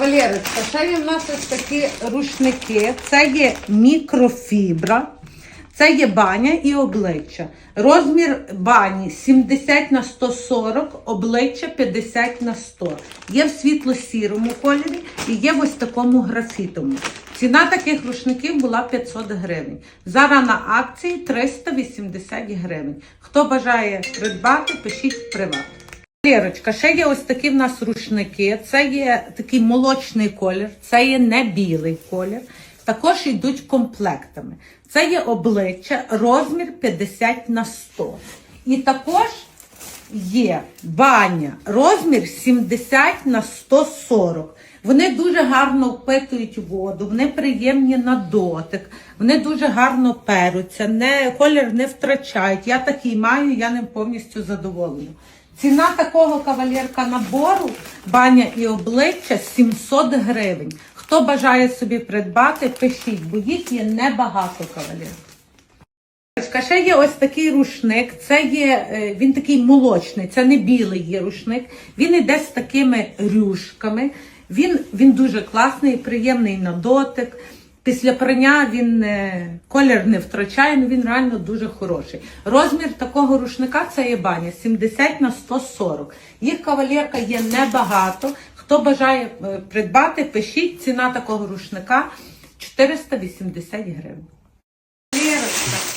Валерочка, є в нас ось такі рушники. Це є мікрофібра, це є баня і обличчя. Розмір бані 70 на 140, обличчя 50 на 100. Є в світло-сірому кольорі і є в ось такому графітовому. Ціна таких рушників була 500 гривень. Зараз на акції 380 гривень. Хто бажає придбати, пишіть в приват. Лірочка, ще є ось такі в нас рушники. Це є такий молочний колір, це є не білий колір. Також йдуть комплектами. Це є обличчя, розмір 50 на 100. І також є баня, розмір 70 на 140. Вони дуже гарно впитують воду, вони приємні на дотик, вони дуже гарно перуться, не, колір не втрачають. Я такий маю, я ним повністю задоволена. Ціна такого кавалерка набору баня і обличчя 700 гривень. Хто бажає собі придбати, пишіть, бо їх є небагато кавалерів. Ще є ось такий рушник. Це є е, він такий молочний, це не білий є рушник. Він іде з такими рюшками. Він, він дуже класний, приємний на дотик. Після прання він е, колір не втрачає, але він реально дуже хороший. Розмір такого рушника це є баня 70 на 140. Їх кавалерка є небагато. Хто бажає е, придбати, пишіть. Ціна такого рушника 480 гривень.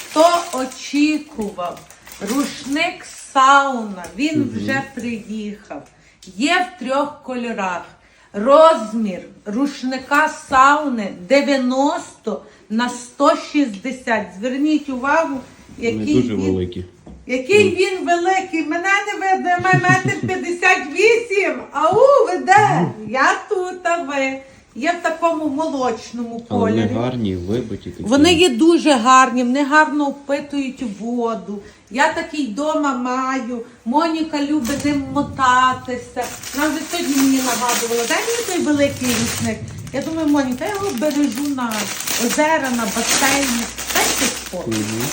Хто очікував? Рушник сауна, він вже приїхав. Є в трьох кольорах. Розмір рушника сауни 90 на 160. Зверніть увагу, який дуже він, великі. який він великий. Мене не видно, я маю метр 58. Ау, ви де? Я тут, а ви. Є в такому молочному Але вони кольорі. гарні, вибиті такі. Вони є дуже гарні, вони гарно впитують воду. Я такий вдома маю. Моніка любить ним мотатися. Вона вже сьогодні мені нагадувала, дай мені той великий рушник. Я думаю, Моніка, я його бережу на озера, на басейні. Дайте спокій. Мгм.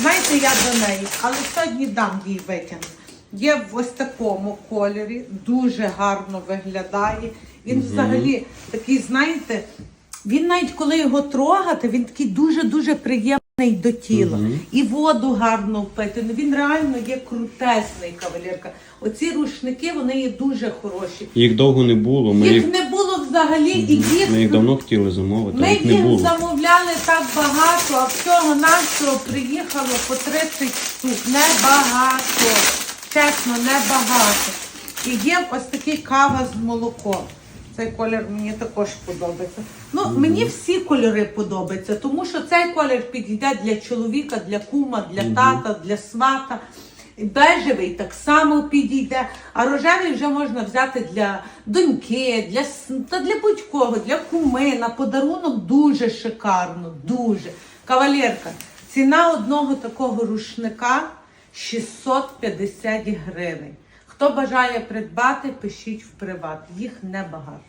Знаєте, я до неї, але сьогодні дам їй витягнути. Є в ось такому кольорі, дуже гарно виглядає. Він взагалі такий, знаєте, він навіть коли його трогати, він такий дуже-дуже приємний до тіла. І воду гарно впити. Ну, Він реально є крутесний кавалерка. Оці рушники, вони є дуже хороші. Їх довго не було. Ми їх їх, не було взагалі, і їх ми їх давно хотіли замовити, ми їх не їх було. замовляли так багато, а всього нашого приїхало по 30 штук. Небагато. Чесно, небагато. І є ось такий кава з молоком. Цей колір мені також подобається. Ну, мені всі кольори подобаються, тому що цей колір підійде для чоловіка, для кума, для тата, для свата. Бежевий так само підійде, а рожевий вже можна взяти для доньки, для, та для будь-кого, для куми. На подарунок дуже шикарно, дуже. Кавалерка, ціна одного такого рушника 650 гривень. Хто бажає придбати, пишіть в приват. Їх небагато.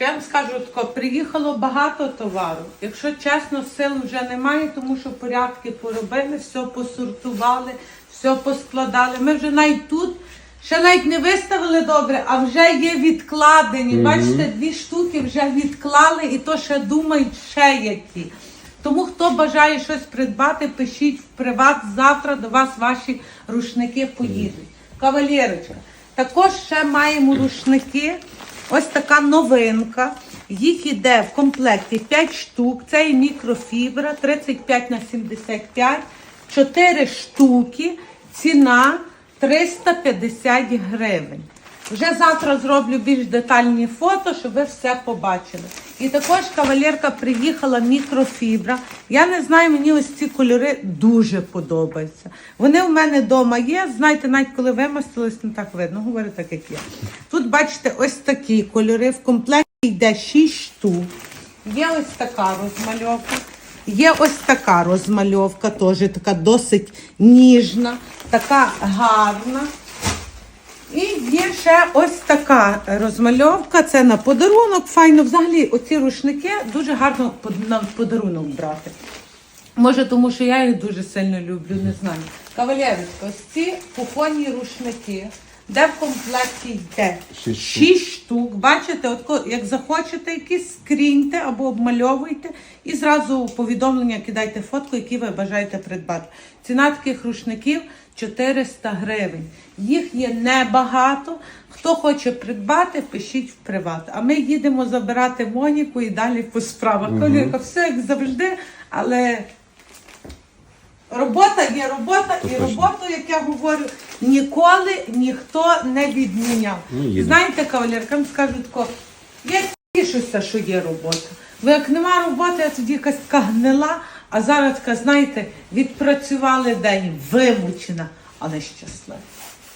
Я вам скажу тако, приїхало багато товару. Якщо чесно, сил вже немає, тому що порядки поробили, все посортували, все поскладали. Ми вже навіть тут ще навіть не виставили добре, а вже є відкладені. Мгм. Бачите, дві штуки вже відклали і то ще думають ще які. Тому хто бажає щось придбати, пишіть в приват. Завтра до вас ваші рушники поїдуть. Кавалерочка, також ще маємо рушники. Ось така новинка. Їх іде в комплекті 5 штук. Це і мікрофібра 35 на 75, 4 штуки. Ціна 350 гривень. Вже завтра зроблю більш детальні фото, щоб ви все побачили. І також кавалерка приїхала мікрофібра. Я не знаю, мені ось ці кольори дуже подобаються. Вони в мене вдома є. Знаєте, навіть коли вимастились, не так видно. Говорю так, як є. Тут бачите, ось такі кольори. В комплекті йде 6 штук. Є ось така розмальовка. Є ось така розмальовка, теж така досить ніжна, така гарна. І є ще ось така розмальовка. Це на подарунок. Файно. Взагалі, оці рушники дуже гарно на подарунок брати. Може, тому що я їх дуже сильно люблю, не знаю. Кавалерочка, ось ці кухонні рушники де в комплекті йде Шість штук. 6 штук. Бачите, от як захочете якісь, скріньте або обмальовуйте і зразу у повідомлення кидайте фотку, які ви бажаєте придбати. Ціна таких рушників 400 гривень. Їх є небагато. Хто хоче придбати, пишіть в приват. А ми їдемо забирати Моніку і далі по справах. Колірка, все як завжди, але робота є робота, і роботу, як я говорю, ніколи ніхто не відміняв. Ну. Знаєте, кавалеркам скажуть, скажу тако, я тішуся, що є робота. Бо як нема роботи, я тоді якась така гнила, а зараз така, знаєте, відпрацювали день, вимучена, але щаслива.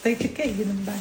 Та й таке їдемо далі.